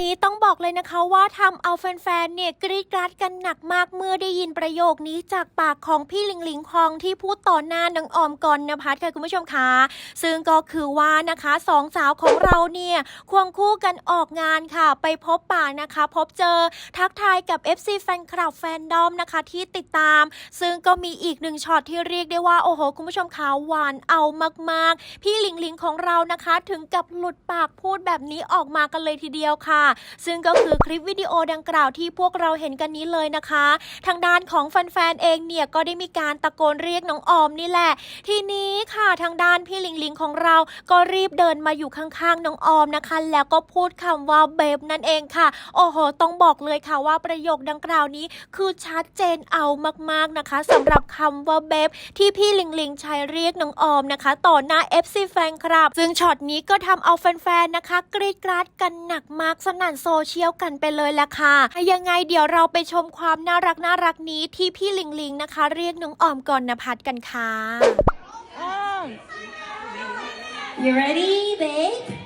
นี้ต้องบอกเลยนะคะว่าทำเอาแฟนๆ เนี่ยกรี๊ดกราดกันหนักมากเมื่อได้ยินประโยคนี้จากปากของพี่หลิงหลิงคองที่พูดต่อหน้านางออมกรณพัฒน์ค่ะคุณผู้ชมคะซึ่งก็คือว่านะคะสองสาวของเราเนี่ยควงคู่กันออกงานค่ะ ไปพบป่านะคะ พบเจอทักทายกับ FC แฟนคลับแฟนดอมนะคะที่ติดตาม ซึ่งก็มีอีกหนึ่งช็อตที่เรียกได้ว่าโอ้โหคุณผู้ชมคะหวานเอามากๆ พี่หลิงหลิงของเรานะคะ ถึงกับหลุดปากพูดแบบนี้ออกมากันเลยทีเดียวค่ะซึ่งก็คือคลิปวิดีโอดังกล่าวที่พวกเราเห็นกันนี้เลยนะคะ ทางด้านของแฟนๆเองเนี่ยก็ได้มีการตะโกนเรียกน้องออมนี่แหละ ทีนี้ค่ะทางด้านพี่ลิงลิงของเราก็รีบเดินมาอยู่ข้างๆน้องออมนะคะ แล้วก็พูดคำว่าเบบนั่นเองค่ะ โอ้โห ต้องบอกเลยค่ะว่าประโยคดังกล่าวนี้คือชัดเจนเอามากๆนะคะสำหรับคำว่าเบบที่พี่ลิงลิงใช้เรียกน้องออมนะคะ ต่อหน้า FC แฟนคลับ ซึ่งช็อตนี้ก็ทำเอาแฟนๆนะคะ กรีดกราดกันหนักมากสนั่นโซเชียลกันไปเลยละค่ะยังไงเดี๋ยวเราไปชมความน่ารักน่ารักนี้ที่พี่ลิงลิงนะคะ เรียกน้องออมก่อนนภัทรกันค่ะ You ready, babe?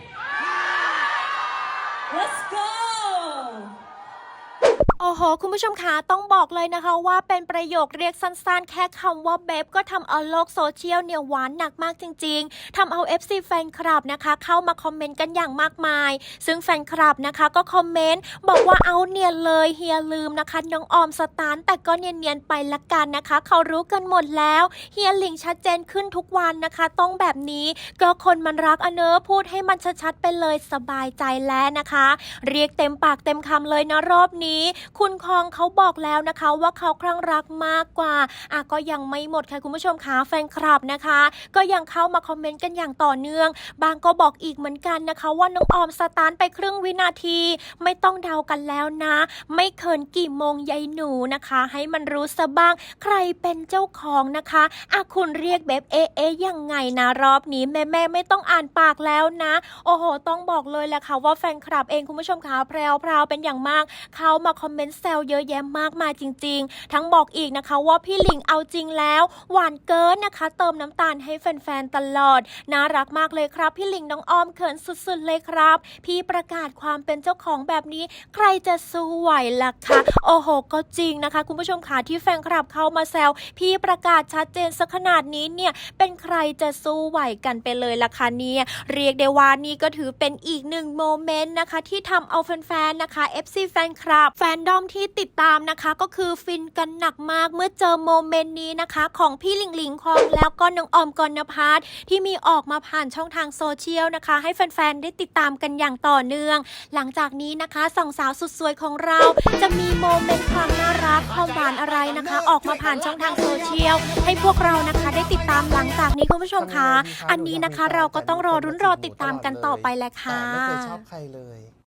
คุณผู้ชมคะต้องบอกเลยนะคะ ว่าเป็นประโยคเรียกสั้นๆ แค่คำว่าเบบก็ทำเอาโลกโซเชียลเนี่ยหวานหนักมากจริงๆทำเอา FC แฟนคลับนะคะ เข้ามาคอมเมนต์กันอย่างมากมาย ซึ่งแฟนคลับนะคะก็คอมเมนต์บอกว่าเอาเนียนเลยเฮียลืมนะคะน้องออมสตาร์แต่ก็เนียนๆไปละกันนะคะ เขารู้กันหมดแล้วเฮียหลิงชัดเจนขึ้นทุกวันนะคะ ต้องแบบนี้ก็คนมันรักอเนอพูดให้มันชัดๆไปเลยสบายใจแล้วนะคะ เรียกเต็มปากเต็มคำเลยนะรอบนี้ คุณคองเขาบอกแล้วนะคะว่าเขาคลั่งรักมากกว่าอะก็ยังไม่หมดค่ะคุณผู้ชมคะแฟนคลับนะคะ ก็ยังเข้ามาคอมเมนต์กันอย่างต่อเนื่อง บางก็บอกอีกเหมือนกันนะคะ ว่าน้องออมสตาร์ทไปครึ่งวินาที ไม่ต้องเดากันแล้วนะ ไม่เคินกี่โมงยายหนูนะคะ ให้มันรู้ซะบ้าง ใครเป็นเจ้าของนะคะอะคุณเรียกแบบเอเอะยังไงนะรอบนี้แม่แม่ไม่ต้องอ่านปากแล้วนะ โอ้โห ต้องบอกเลยแหละค่ะว่าแฟนคลับเองคุณผู้ชมคะแพรวพราวเป็นอย่างมาก เข้ามาคอมเมนต์แซวเยอะแยะมากมายจริง ๆ ทั้งบอกอีกนะคะว่าพี่หลิงเอาจริงแล้ว หวานเกินนะคะ เติมน้ำตาลให้แฟนๆตลอด น่ารักมากเลยครับ พี่หลิงน้องออมเขินสุดๆเลยครับ พี่ประกาศความเป็นเจ้าของแบบนี้ ใครจะสู้ไหวล่ะคะโอ้โหก็จริงนะคะ คุณผู้ชมค่ะที่แฟนคลับเข้ามาแซวพี่ประกาศชัดเจนสักขนาดนี้เนี่ยเป็นใครจะสู้ไหวกันไปเลยล่ะคะเนี่ยเรียกได้ว่านี่ก็ถือเป็นอีกหนึ่งโมเมนต์นะคะ ที่ทำเอาแฟนๆนะคะ FC แฟนคลับแฟนดอมที่ติดตามนะคะ ก็คือฟินกันหนักมากเมื่อเจอโมเมนต์นี้นะคะ ของพี่หลิงหลิงคองแล้วก็น้องออมกรณพัฒน์ที่มีออกมาผ่านช่องทางโซเชียลนะคะ ให้แฟนๆ ได้ติดตามกันอย่างต่อเนื่อง หลังจากนี้นะคะสองสาวสุดสวยของเรา จะมีโมเมนต์ความน่ารักความหวานอะไรนะคะ ออกมาผ่านช่องทางโซเชียลให้พวกเรานะคะได้ติดตามหลังจากนี้คุณผู้ชมคะอันนี้นะคะเราก็ต้องรอรุ้นรอติดตามกันต่อไปแหละค่ะไม่เคยชอบใครเลย